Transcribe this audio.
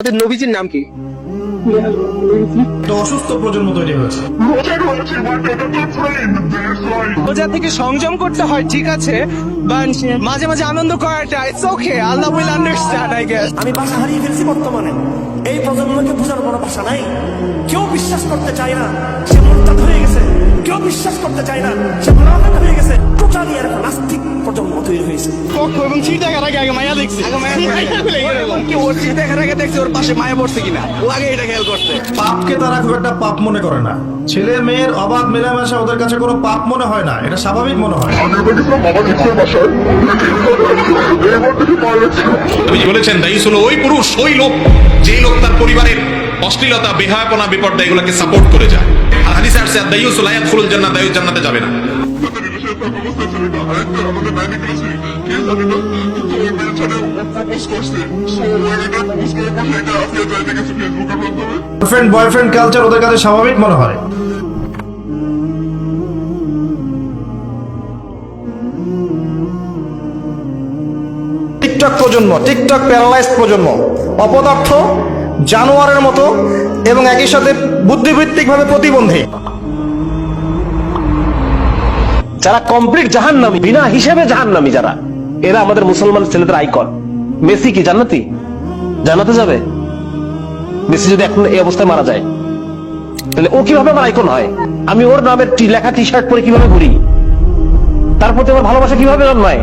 তাদের নবীজির নাম কি? অসুস্থ প্রজন্ম তৈরি হয়েছে। রোজা থেকে সংযম করতে হয় ঠিক আছে মাঝে মাঝে আনন্দ করাটা it's okay Allah will understand I guess আমি ভাষা হারিয়ে ফেলছি বর্তমানে। এই প্রজন্মকে বোঝার কোনো ভাষা নাই। কেউ বিশ্বাস করতে চায় না সে হয়েছে এবং দেখার আগে আগে মায়া দেখছি। আগে কি ওর দেখার আগে দেখছি ওর পাশে মায়া পড়ছে কিনা? ও আগে এটা খেয়াল করছে। পাপকে তারা খুব একটা পাপ মনে করে না। ছেলে মেয়ের অবাধ মেলামেশা ওদের কাছে কোনো পাপ মনে হয় না। এটা স্বাভাবিক মনে হয়। নবীজি বলেছেন দায়ীস হলো ওই পুরুষ ওই লোক। যেই লোক তার পরিবারের অশ্লীলতা বেহায়াপনা বিপর্যয় এগুলোকে সাপোর্ট করে যায়। আর হাদিসে আসছে আর দায়ুস লায়াত ফুলুল জান্নাত দায়ুস জান্নাতে যাবে না। গার্লফ্রেন্ড বয়ফ্রেন্ড কালচার ওদের কাছে স্বাভাবিক মনে হয়। টিকটক প্রজন্ম টিকটক প্যারালাইজ প্রজন্ম, অপদার্থ, জানোয়ারের মতো এবং একই সাথে বুদ্ধিভিত্তিকভাবে প্রতিবন্ধী। যারা কমপ্লিট জাহান্নামি, বিনা হিসেবে জাহান্নামি যারা, এরা আমাদের মুসলমান ছেলেদের আইকন। মেসি কি, জান্নাতি? জানাতে যাবে? মেসি যদি এখন এই অবস্থায় মারা যায়, তাহলে ও কীভাবে আমার আইকন হয়? আমি ওর নামের লেখা টি শার্ট পরে কীভাবে ঘুরি? তারপর প্রতি আমার ভালোবাসা কীভাবে জন্মায়?